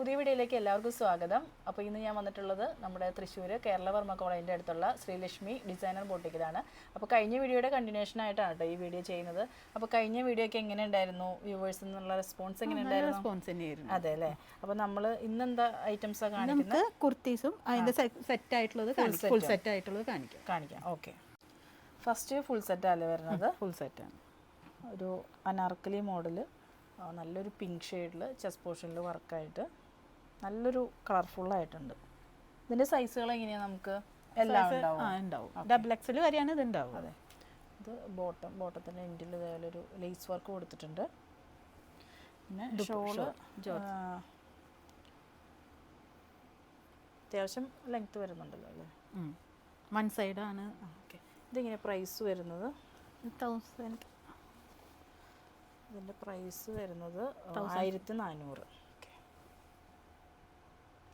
പുതിയ വീഡിയോയിലേക്ക് എല്ലാവർക്കും സ്വാഗതം. അപ്പോൾ ഇന്ന് ഞാൻ വന്നിട്ടുള്ളത് നമ്മുടെ തൃശ്ശൂർ കേരളവർമ്മ കോളേജിന്റെ അടുത്തുള്ള ശ്രീലക്ഷ്മി ഡിസൈനർ ബോട്ടിക്കിലാണ്. അപ്പോൾ കഴിഞ്ഞ വീഡിയോയുടെ കണ്ടിന്യൂഷൻ ആയിട്ടാണ് കേട്ടോ ഈ വീഡിയോ ചെയ്യുന്നത്. അപ്പോൾ കഴിഞ്ഞ വീഡിയോ ഒക്കെ എങ്ങനെ ഉണ്ടായിരുന്നു? വ്യൂവേഴ്സ് എന്നുള്ള റെസ്പോൺസ് എങ്ങനെ ഉണ്ടായിരുന്നു? റെസ്പോൺസ് തന്നെയായിരുന്നു. അതെ അല്ലേ? അപ്പോൾ നമ്മൾ ഇന്നെന്താ ഐറ്റംസ് കാണിക്കുന്നത്? കുർത്തീസും അതിന്റെ സെറ്റ് ആയിട്ടുള്ളത് ഫുൾ സെറ്റ് ആയിട്ടുള്ളത് കാണിക്കാം. കാണിക്കാം. ഓക്കെ ഫസ്റ്റ് ഫുൾ സെറ്റല്ലേ വരുന്നത്? ഫുൾ സെറ്റാണ് ഒരു അനാർക്കലി മോഡൽ നല്ലൊരു പിങ്ക് ഷെയ്ഡിൽ ചെസ് പോർഷനിൽ വർക്കായിട്ട് നല്ലൊരു കളർഫുള്ളായിട്ടുണ്ട്. ഇതിന്റെ സൈസുകൾ എങ്ങനെയാണ് നമുക്ക്? എല്ലാം ഉണ്ടാവും. ഡബിൾ എക്സൽ വരെയാണ് ഇത് ഉണ്ടാവും അതെ. ഇത് ബോട്ടം ബോട്ടത്തിന്റെ എൻഡിൽ ഇതേപോലെ ഒരു ലേസ് വർക്ക് കൊടുത്തിട്ടുണ്ട്. പിന്നെ ഷോൾ അത്യാവശ്യം ലെങ്ത് വരുന്നുണ്ടല്ലോ അല്ലേ? വൺ സൈഡാണ് ഓക്കെ ഇതിങ്ങനെ പ്രൈസ് വരുന്നത്? തൗസൻഡ് ഇതിന്റെ പ്രൈസ് വരുന്നത് ആയിരത്തി നാനൂറ്.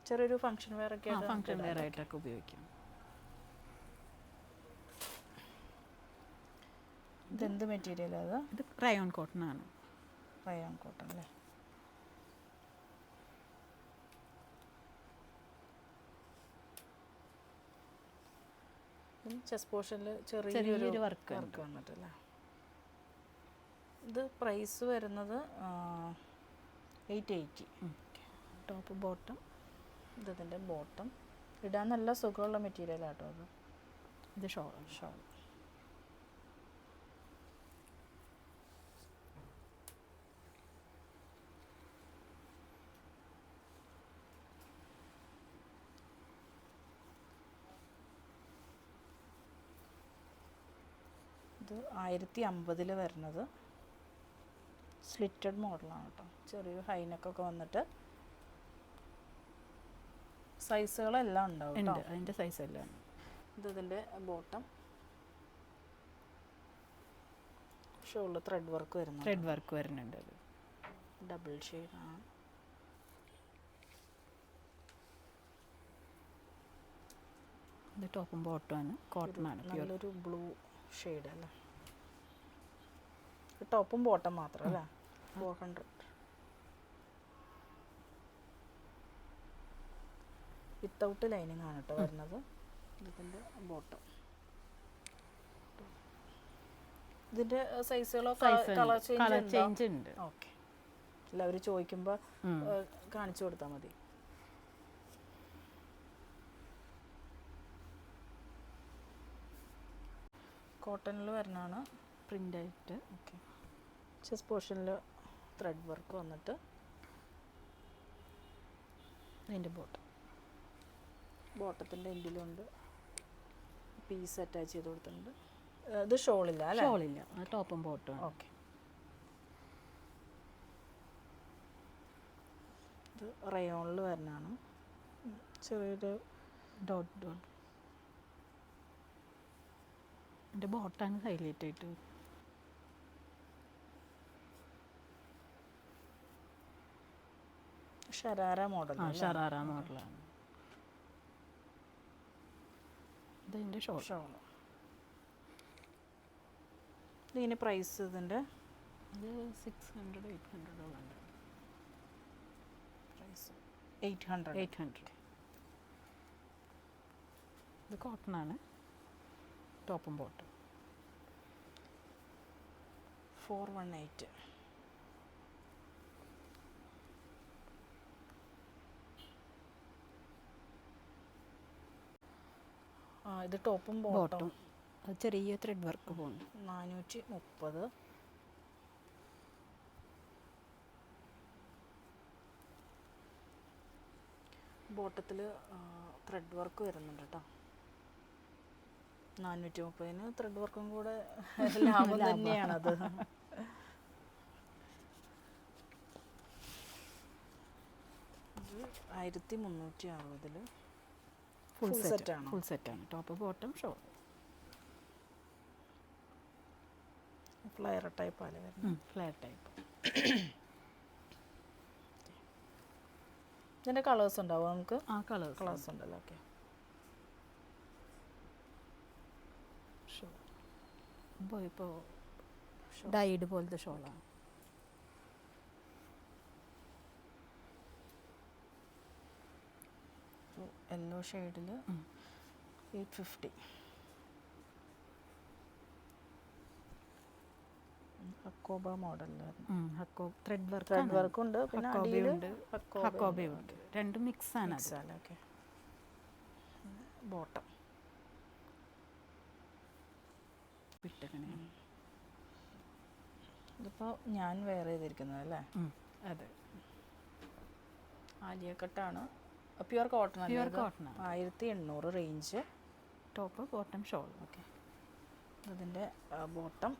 ചെറിയൊരു ഫംഗ്ഷൻ വെയർ ഒക്കെ ഫംഗ്ഷൻ വെയർ ആയിട്ടൊക്കെ ഉപയോഗിക്കാം. ഇതെന്ത് മെറ്റീരിയൽ അത് ഇത്? റയോൺ കോട്ടൺ ആണ്. റയോൺ കോട്ടൺ അല്ലേ ചെസ് പോർഷനിൽ ചെറിയൊരു വർക്ക് വർക്ക് വന്നിട്ടല്ലേ? ഇത് പ്രൈസ് വരുന്നത് എയ്റ്റ് എയ്റ്റി ടോപ്പ് ബോട്ടം ഇത് ഇതിന്റെ ബോട്ടം ഇടാൻ നല്ല സുഖമുള്ള മെറ്റീരിയൽ ആട്ടോ അത്. ഇത് ഷോൾ ഷോൾ ഇത് ആയിരത്തി അമ്പതിൽ വരുന്നത് സ്ലിറ്റഡ് മോഡലാണ് കേട്ടോ ചെറിയൊരു ഹൈനക്കൊക്കെ വന്നിട്ട് സൈസുകളെല്ലാം ഉണ്ടാവും ഉണ്ട്. അതിന്റെ സൈസ് എല്ലാം ഇത് ഇതിന്റെ ബോട്ടം ഷോളിൽ ത്രെഡ് വർക്ക് വരുന്നു ത്രെഡ് വർക്ക് വരുന്നുണ്ട് അത്. ഡബിൾ ഷെയ്ഡാണ് ഇത് ടോപ്പും ബോട്ടം ആണ്. കോട്ടൺ ആണ് നല്ലൊരു ബ്ലൂ ഷെയ്ഡ് അല്ലേ? ടോപ്പും ബോട്ടം മാത്രം അല്ലേ? ഫോർ ഹൺഡ്രഡ് വിത്തൗട്ട് ലൈനിങ് ആണ് കേട്ടോ വരുന്നത്. ഇതിന്റെ ബോട്ടം ഇതിന്റെ സൈസുകളോ കളർ ചേഞ്ച് ഉണ്ട്. ഓക്കെ എല്ലാവരും ചോദിക്കുമ്പോൾ കാണിച്ചു കൊടുത്താൽ മതി. കോട്ടണിൽ വരണാണ്. പ്രിന്റ് ആയിട്ട്. ഓക്കെ ചെസ് പോർഷനിൽ ത്രെഡ് വർക്ക് വന്നിട്ട് അതിന്റെ ബോട്ടം ബോട്ടത്തിന്റെ എൻഡിലുണ്ട് പീസ് അറ്റാച്ച് ചെയ്ത് കൊടുത്തിട്ടുണ്ട്. ഇത് ഷോളില്ല അല്ലേ? ഷോളില്ല. ടോപ്പും ബോട്ടും ഓക്കെ. ഇത് റയോണിൽ വരുന്നതാണ്. ചെറിയൊരു ഡോട്ട് ഡോട്ട്. എന്റെ ബോട്ടാണ് ഹൈലൈറ്റ് ആയിട്ട് ഷരാര മോഡൽ ആ ഷറാറ മോഡലാണ്. ഇതിന്റെ ഷോൾ. ഷോൾ. ഇതിന് പ്രൈസ് ഇതിന്റെ? ഇത് സിക്സ് ഹൺഡ്രഡ് എയ്റ്റ് ഹൺഡ്രഡോളം ഉണ്ട്. Price eight hundred eight hundred ഇത് കോട്ടൺ ആണ്. ടോപ്പും ബോട്ടും ഫോർ വൺ എയ്റ്റ് ഇത് ടോപ്പും ബോട്ടും. അത് ചെറിയ ത്രെഡ് വർക്ക് പോകുന്നു. നാനൂറ്റി മുപ്പത് ബോട്ടത്തിൽ ത്രെഡ് വർക്ക് വരുന്നുണ്ട് കേട്ടോ നാനൂറ്റി മുപ്പതിന് ത്രെഡ് വർക്കും കൂടെ ലാഭം തന്നെയാണത്. ആയിരത്തി മുന്നൂറ്റി അറുപതിൽ ഫുൾ സെറ്റ് ആണ്. ഫുൾ സെറ്റ് ആണ്. Top bottom shawl flare type ആണ് വരുന്നത്. ഫ്ലയർ ടൈപ്പ് ഇതിന്റെ കളേഴ്സ് ഉണ്ടാവും നമുക്ക്? ആ കളേഴ്സ് കളേഴ്സ് ഉണ്ടല്ലോ ഓക്കെ ഇപ്പോൾ ഇപ്പോൾ ഡൈഡ് പോലത്തെ ഷോളാണ് യെല്ലോ ഷെയ്ഡിൽ എയ്റ്റ് ഫിഫ്റ്റി ഹക്കോബ മോഡലിലായിരുന്നു ഹക്കോ ത്രെഡ് വർക്ക് ത്രെഡ് വർക്ക് ഉണ്ട് പിന്നെ അടിയിൽ ഉണ്ട്. ഹക്കോബയും ഉണ്ട്. രണ്ടും മിക്സ് ആണ് അത്. ഓക്കെ ബോട്ടം വിട്ടിങ്ങനെ ഇതിപ്പോൾ ഞാൻ വെയർ ചെയ്തിരിക്കുന്നത് അല്ലേ? അതെ. Alia കട്ടാണ്. Pure cotton pure cotton. ആയിരത്തി എണ്ണൂറ് range top bottom shawl okay ഇതിന്റെ ബോട്ടം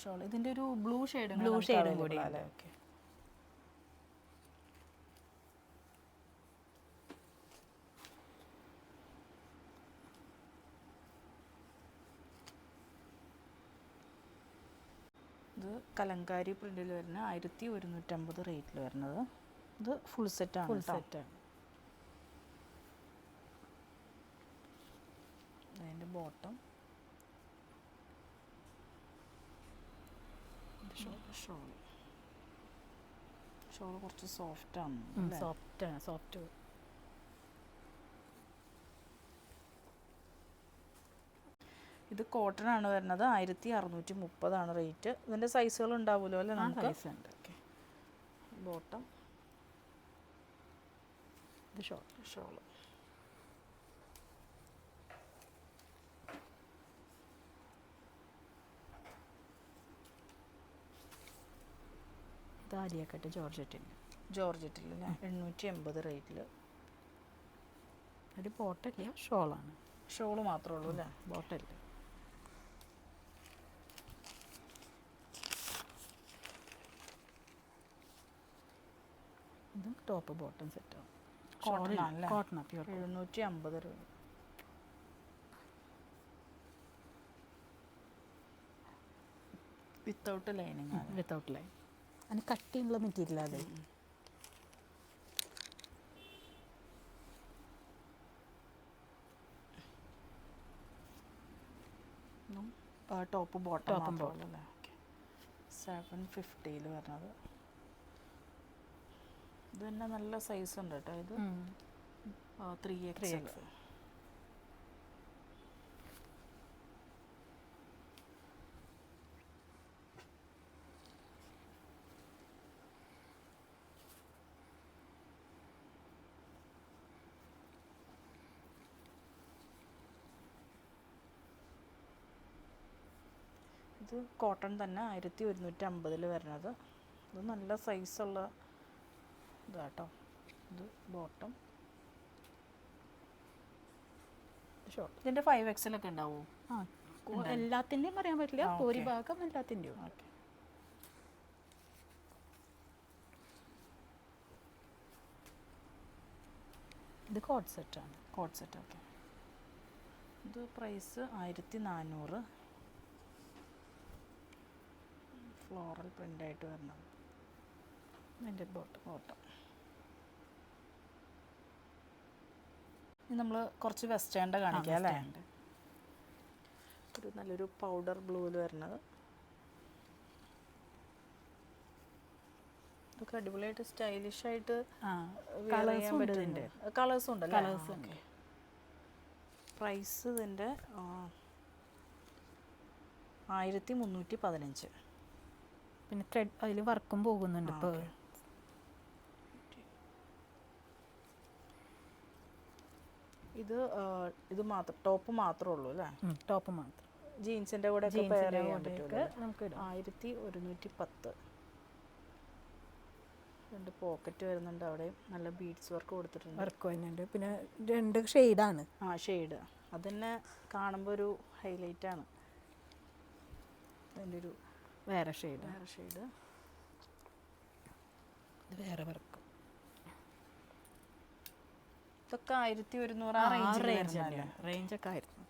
ഷോൾ ഇതിന്റെ ഒരു ബ്ലൂ ഷെയ്ഡ് ബ്ലൂ ഷെയ്ഡ് കൂടി ഓക്കെ ഇത് കലങ്കാരി പ്രിന്റിൽ വരുന്ന ആയിരത്തി ഒരുന്നൂറ്റമ്പത് റേറ്റിൽ വരുന്നത്. ഇത് ഫുൾ സെറ്റാണ് ഫുൾ സെറ്റാണ് അതിന്റെ ബോട്ടം ഷോൾ ഷോൾ കുറച്ച് സോഫ്റ്റ് ആണ് സോഫ്റ്റ് ആണ് സോഫ്റ്റ് ഇത് കോട്ടൺ ആണ് വരുന്നത്. ആയിരത്തി അറുന്നൂറ്റി മുപ്പതാണ് റേറ്റ്. ഇതിന്റെ സൈസുകൾ ഉണ്ടാവുമല്ലോ അല്ലേ നമുക്ക്? സൈസ് ഉണ്ട്. ഓക്കെ. ബോട്ടം ഇത് ഷോൾ ഷോൾ ഇത് ആലിയക്കട്ട് ജോർജറ്റിന്റെ ജോർജറ്റിൽ എണ്ണൂറ്റി എൺപത് റേറ്റിൽ ഒരു ബോട്ടല്ല ഷോളാണ്. ഷോൾ മാത്രമേ ഉള്ളൂ അല്ലേ? ബോട്ടില്ല ഇതും ടോപ്പ് ബോട്ടം സെറ്റോ? കോട്ടൺ പ്യൂർ എഴുന്നൂറ്റി അമ്പത് രൂപ. വിത്തൗട്ട് ലൈനിങ് വിത്തൗട്ട് ലൈൻ അതിന് കട്ടിയുള്ള മെറ്റീരിയൽ അതെ. Top bottom Top bottom. Seven ഫിഫ്റ്റിയിൽ വരുന്നത് ഇത് തന്നെ നല്ല സൈസ് ഉണ്ട് കേട്ടോ ഇത്. Three X 3X. ഇത് കോട്ടൺ തന്നെ ആയിരത്തി ഒരുന്നൂറ്റി അമ്പതിൽ വരുന്നത്. ഇത് നല്ല സൈസുള്ള ഇതാട്ടോ. ഇത് ബോട്ടം ഷോർട്ട് ഇതിന്റെ ഫൈവ് എക്സലൊക്കെ ഉണ്ടാവുമോ ആ എല്ലാത്തിന്റെയും പറയാൻ പറ്റില്ല. ഭൂരിഭാഗം എല്ലാത്തിന്റെയും. ഓക്കെ. ഇത് കോട്ട് സെറ്റാണ് കോട്ട് സെറ്റ് ഓക്കെ ഇത് പ്രൈസ് ആയിരത്തി നാനൂറ് ഫ്ലോറൽ പ്രിന്റായിട്ട് വരണം. അതിന്റെ ബോട്ടം ബോട്ടം നമ്മൾ കുറച്ച് വെസ്റ്റേണിന്റെ കാണിക്കാം അല്ലേ? ഒരു നല്ലൊരു പൗഡർ ബ്ലൂവിൽ വരുന്നത്. ഇതൊക്കെ അടിപൊളിയായിട്ട് സ്റ്റൈലിഷ് ആയിട്ട് കളേഴ്സും ചെയ്യാൻ ഉണ്ട് കളേഴ്സും ഉണ്ട് കളേഴ്സ് ഉണ്ട്. പ്രൈസ് ഇതിന്റെ ആയിരത്തി മുന്നൂറ്റി പതിനഞ്ച്. പിന്നെ ത്രെഡ് അതിൽ വർക്കും പോകുന്നുണ്ട് ഇപ്പോൾ ഇത് ഇത് മാത്രം ടോപ്പ് മാത്രമേ ഉള്ളൂ അല്ലേ? ടോപ്പ് മാത്രം. ജീൻസിന്റെ കൂടെ നമുക്ക് ആയിരത്തി ഒരുന്നൂറ്റി പത്ത്. രണ്ട് പോക്കറ്റ് വരുന്നുണ്ട് അവിടെ നല്ല ബീഡ്സ് വർക്ക് കൊടുത്തിട്ടുണ്ട്. വർക്ക് വരുന്നുണ്ട്. പിന്നെ രണ്ട് ഷെയ്ഡാണ് ആ ഷെയ്ഡ് അതന്നെ കാണുമ്പോൾ ഒരു ഹൈലൈറ്റ് ആണ്. അതിന്റെ ഒരു വേറെ ഷെയ്ഡ് വേറെ ഷെയ്ഡ് ഇത് വേറെ വർക്ക് ഇതൊക്കെ ആയിരത്തി ഒരുന്നൂറ് ആ റേഞ്ച് ഒക്കെ ആയിരുന്നു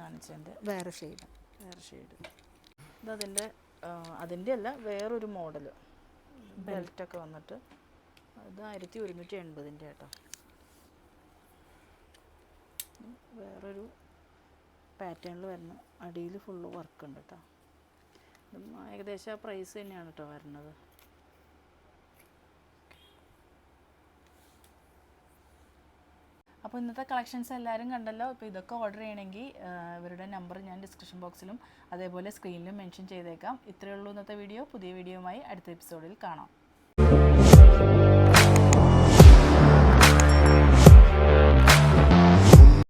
കാണിച്ചതിന്റെ വേറെ ഷെയ്ഡ് വേറെ ഷെയ്ഡ് അതിന്റെ അല്ല വേറൊരു മോഡൽ ബെൽറ്റൊക്കെ വന്നിട്ട്. ഇത് ആയിരത്തി ഒരുന്നൂറ്റി എൺപതിന്റെ കേട്ടോ. വേറൊരു പാറ്റേണിൽ വരുന്ന അടിയിൽ ഫുള്ള് വർക്ക് ഉണ്ട് കേട്ടോ. ഏകദേശം ആ പ്രൈസ് തന്നെയാണ് കേട്ടോ വരുന്നത് അപ്പോൾ ഇന്നത്തെ കളക്ഷൻസ് എല്ലാവരും കണ്ടല്ലോ? ഇപ്പോൾ ഇതൊക്കെ ഓർഡർ ചെയ്യണമെങ്കിൽ ഇവരുടെ നമ്പർ ഞാൻ ഡിസ്ക്രിപ്ഷൻ ബോക്സിലും അതേപോലെ സ്ക്രീനിലും മെൻഷൻ ചെയ്തേക്കാം. ഇത്രയേ ഉള്ളൂ ഇന്നത്തെ വീഡിയോ പുതിയ വീഡിയോയുമായി അടുത്ത എപ്പിസോഡിൽ കാണാം.